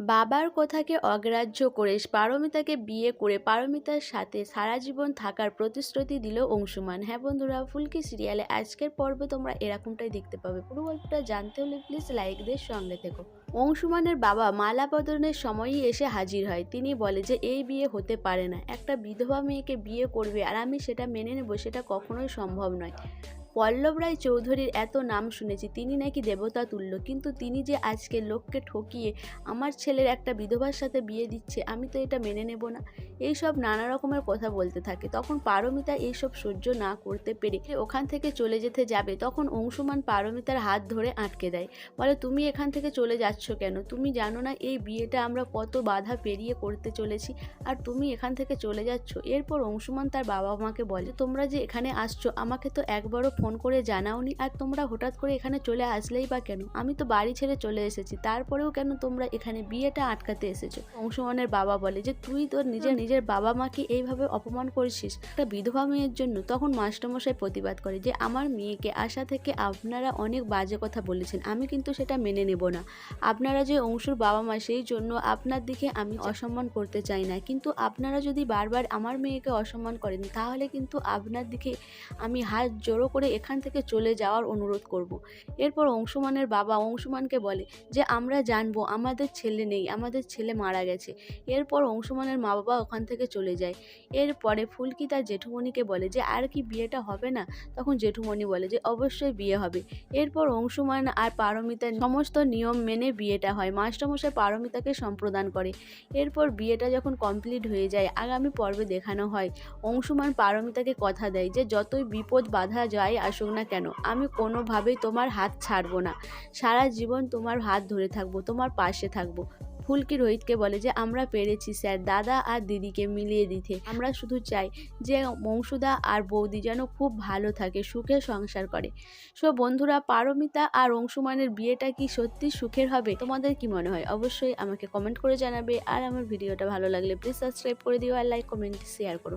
বাবার কথাকে অগ্রাহ্য করে পারমিতাকে বিয়ে করে পারমিতার সাথে সারা জীবন থাকার প্রতিশ্রুতি দিল অংশুমান। হ্যাঁ বন্ধুরা, ফুলকি সিরিয়ালে আজকের পর্বে তোমরা এরকমটাই দেখতে পাবে। পুরো গল্পটা জানতে হলে প্লিজ লাইক দিয়ে সঙ্গে থেকো। অংশুমানের বাবা মালা বদনের সময়ই এসে হাজির হয়। তিনি বলে যে, এই বিয়ে হতে পারে না। একটা বিধবা মেয়েকে বিয়ে করবে আর আমি সেটা মেনে নেব, সেটা কখনোই সম্ভব নয়। পল্লব রায় চৌধুরীর এত নাম শুনেছি, তিনি নাকি দেবতা তুল্য, কিন্তু তিনি যে আজকে লোককে ঠকিয়ে আমার ছেলের একটা বিধবার সাথে বিয়ে দিচ্ছে, আমি তো এটা মেনে নেব না। এইসব নানা রকমের কথা বলতে থাকে, তখন পারমিতা এইসব সহ্য না করতে পেরে ওখান থেকে চলে যেতে যাবে, তখন অংশুমান পারমিতার হাত ধরে আটকে দেয়, বলে, তুমি এখান থেকে চলে যাচ্ছ কেন? তুমি জানো না এই বিয়েটা আমরা কত বাধা পেরিয়ে করতে চলেছি, আর তুমি এখান থেকে চলে যাচ্ছ? এরপর অংশুমান তার বাবা মাকে বলে, তোমরা যে এখানে আসছো, আমাকে তো একবারও ফোন করে জানাওনি আর তোমরা হঠাৎ করে এখানে চলে আসলেই বা কেন? আমি তো বাড়ি ছেড়ে চলে এসেছি। তারপরেও কেন তোমরা এখানে বিয়েটা আটকাতে এসেছ? অংশুমানের বাবা বলে যে তুই তোর নিজের নিজের বাবা মাকে এইভাবে অপমান করছিস। একটা বিধবা মেয়ের জন্য তখন মাস্টারমশাই প্রতিবাদ করে যে আমার মেয়েকে আশা থেকে আপনারা অনেক বাজে কথা বলেছেন। আমি কিন্তু সেটা মেনে নেব না। আপনারা যে অংশুর বাবা মা সেই জন্য আপনার দিকে আমি অসম্মান করতে চাই না। কিন্তু আপনারা যদি বারবার আমার মেয়েকে অসম্মান করেন তাহলে কিন্তু আপনার দিকে আমি হাত জোড়ো করে এখান থেকে চলে যাওয়ার অনুরোধ করব। এরপর অংশুমানের বাবা অংশুমানকে বলে যে, আমরা জানব, আমাদের ছেলে নেই, আমাদের ছেলে মারা গেছে। এরপর অংশুমানের মা বাবা ওখান থেকে চলে যায়। এরপরে ফুলকি তার জেঠুমণিকে বলে যে, আর কি বিয়েটা হবে না? তখন জেঠুমণি বলে যে, অবশ্যই বিয়ে হবে। এরপর অংশুমান আর পারমিতার সমস্ত নিয়ম মেনে বিয়েটা হয়। মাস্টারমশাই পারমিতাকে সম্প্রদান করে। এরপর বিয়েটা যখন কমপ্লিট হয়ে যায়, আগামী পর্বে দেখানো হয়। অংশুমান পারমিতাকে কথা দেয় যে, যতই বিপদ বাধা যায় আসুক না কেন, আমি কোনোভাবেই তোমার হাত ছাড়বো না। সারা জীবন তোমার হাত ধরে থাকব, তোমার পাশে থাকব। ফুলকি রোহিতকে বলে যে, আমরা পেরেছি স্যার, দাদা আর দিদিকে মিলিয়ে দিতে। আমরা শুধু চাই যে বংশুদা আর বৌদি যেন খুব ভালো থাকে, সুখে সংসার করে। সো বন্ধুরা, পারমিতা আর অংশুমানের বিয়েটা কি সত্যি সুখের হবে? তোমাদের কি মনে হয়? অবশ্যই আমাকে কমেন্ট করে জানাবে। আর আমার ভিডিওটা ভালো লাগলে প্লিজ সাবস্ক্রাইব করে দিও আর লাইক কমেন্ট শেয়ার করো।